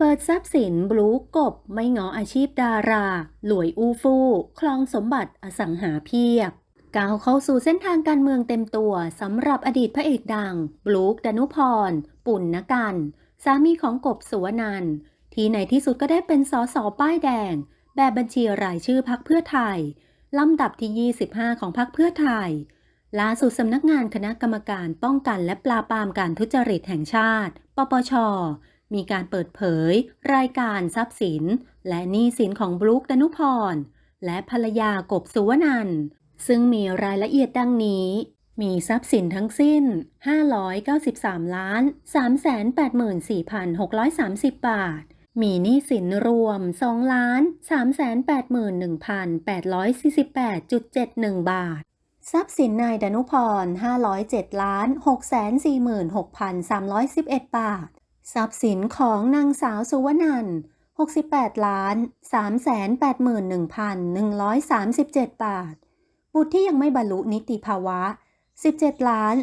เปิดทรัพย์สินบลูกบไม่งออาชีพดารา หลวยอูฟู่คลองสมบัติอสังหาเพียบก้าวเข้าสู่เส้นทางการเมืองเต็มตัวสำหรับอดีตพระเอกดัง บลูกดนุพร ปุณณกัน สามีของกบสุวนันท์ที่ในที่สุดก็ได้เป็นสสป้ายแดง แบบบัญชีรายชื่อพักเพื่อไทย ลำดับที่ 25 ของพักเพื่อไทยล่าสุดสำนักงานคณะกรรมการป้องกันและปราบปรามการทุจริตแห่งชาติ ปปช มีการเปิดเผย รายการทรัพย์สิน และหนี้สินของบลูกดนุพร และภรรยากบสุวนันท์ซึ่งมีรายละเอียดดังนี้ มีทรัพย์สินทั้งสิ้น 593ล้าน384,630 บาท มีหนี้สินรวม2ล้าน381,848.71 บาททรัพย์สินนายดนุพร 507ล้าน646,311 บาท ทรัพย์สินของนางสาวสุวนัน68ล้าน381,137 บาท บุตรที่ยังไม่บรรลุนิติภาวะ 17ล้าน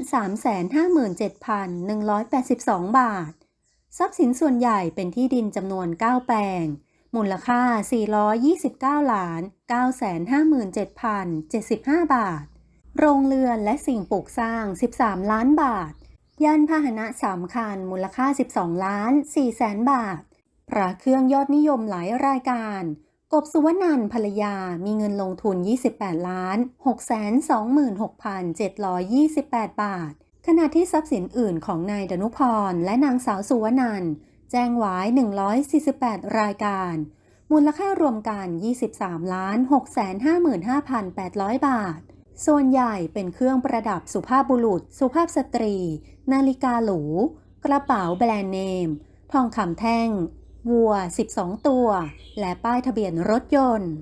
357,182 บาท ทรัพย์สินส่วนใหญ่เป็นที่ดินจำนวน 9 แปลง มูลค่า 429ล้าน957,075 บาท โรงเรือนและสิ่งปลูกสร้าง 13 ล้านบาท ยานพาหนะ3คัน มูลค่า 12 ล้าน4แสนบาท พระเครื่องยอดนิยมหลายรายการ กบสุวนันภรรยามีเงินลงทุน 28 ล้าน626,728 บาท ขณะที่ทรัพย์สินอื่นของนายดนุพร และนางสาวสุวนันแจ้งไว้ 148 รายการ มูลค่ารวมกัน 23 ล้าน655,800 บาท ส่วนใหญ่เป็นเครื่องประดับสุภาพบุรุษ สุภาพสตรี นาฬิกาหรู กระเป๋าแบรนด์เนม ทองคำแท่ง วัว 12 ตัว และป้ายทะเบียนรถยนต์